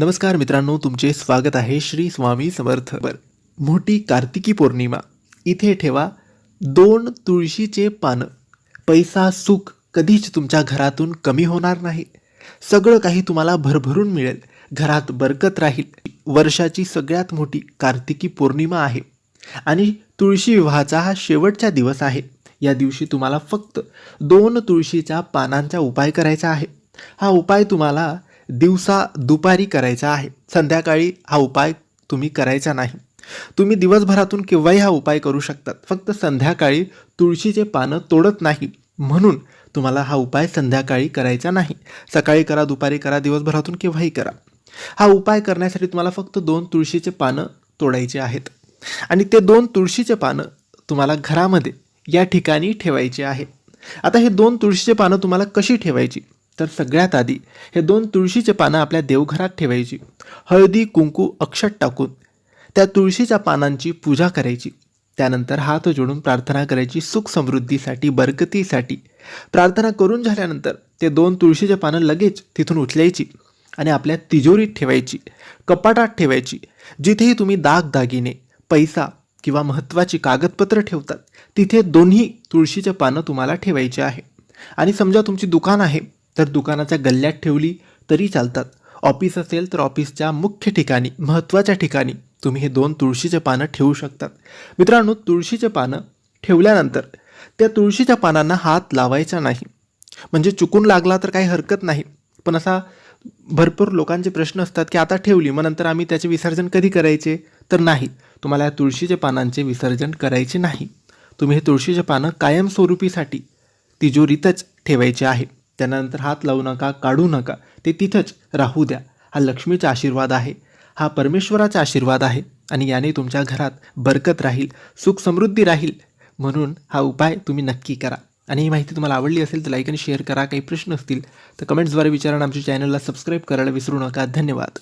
नमस्कार मित्रांनो तुमचे स्वागत आहे श्री स्वामी समर्थ बर मोठी कार्तिकी पौर्णिमा. इथे ठेवा दोन तुळशीचे पानं. पैसा सुख कधीच तुमच्या घरातून कमी होणार नाही. सगळं काही तुम्हाला भरभरून मिळेल. घरात बरकत राहील. वर्षाची सगळ्यात मोठी कार्तिकी पौर्णिमा आहे. आणि तुळशी विवाहाचा हा शेवटचा दिवस आहे. या दिवशी तुम्हाला फक्त दोन तुळशीच्या पानांचा उपाय करायचा आहे. हा उपाय तुम्हाला दिवसा दुपारी करायचा आहे. संध्याकाळी हा उपाय तुम्ही करायचा नाही. तुम्ही दिवसभरातून केव्हाही हा उपाय करू शकतात. फक्त संध्याकाळी तुळशीचे पानं तोडत नाही. म्हणून तुम्हाला हा उपाय संध्याकाळी करायचा नाही. सकाळी करा दुपारी करा दिवसभरातून केव्हाही करा. हा उपाय करण्यासाठी तुम्हाला फक्त दोन तुळशीचे पानं तोडायचे आहेत. आणि ते दोन तुळशीचे पानं तुम्हाला घरामध्ये या ठिकाणी ठेवायचे आहे. आता हे दोन तुळशीचे पानं तुम्हाला कशी ठेवायची? तर सगळ्यात आधी हे दोन तुळशीचे पानं आपल्या देवघरात ठेवायची. हळदी कुंकू अक्षत टाकून त्या तुळशीच्या पानांची पूजा करायची. त्यानंतर हात जोडून प्रार्थना करायची सुख समृद्धीसाठी बरकतीसाठी. प्रार्थना करून झाल्यानंतर ते दोन तुळशीचे पानं लगेच तिथून उचलायची आणि आपल्या तिजोरीत ठेवायची कपाटात ठेवायची. जिथेही तुम्ही दागदागिने पैसा किंवा महत्त्वाची कागदपत्र ठेवतात तिथे दोन्ही तुळशीचे पानं तुम्हाला ठेवायचे आहे. आणि समजा तुमची दुकान आहे तर दुकानाच्या गल्ल्यात ठेवली तरी चालतात. ऑफिस असेल तर ऑफिसच्या मुख्य ठिकाणी महत्त्वाच्या ठिकाणी तुम्ही हे दोन तुळशीचे पानं ठेवू शकतात. मित्रांनो तुळशीचे पानं ठेवल्यानंतर त्या तुळशीच्या पानांना हात लावायचा नाही. म्हणजे चुकून लागला तर काही हरकत नाही. पण असा भरपूर लोकांचे प्रश्न असतात की आता ठेवली मग नंतर आम्ही त्याचे विसर्जन कधी करायचे? तर नाही. तुम्हाला या तुळशीच्या पानांचे विसर्जन करायचे नाही. तुम्ही हे तुळशीचे पानं कायमस्वरूपीसाठी तिजोरीतच ठेवायचे आहे. त्यानंतर हात लावू नका काढू नका. ते तिथंच राहू द्या. हा लक्ष्मीचा आशीर्वाद आहे. हा परमेश्वराचा आशीर्वाद आहे आणि याने तुमच्या घरात बरकत राहील सुख समृद्धी राहील. म्हणून हा उपाय तुम्ही नक्की करा. आणि ही माहिती तुम्हाला आवडली असेल तर लाईक आणि शेअर करा. काही प्रश्न असतील तर कमेंट्सद्वारे विचारा आमच्या चॅनलला सबस्क्राईब करायला विसरू नका. धन्यवाद.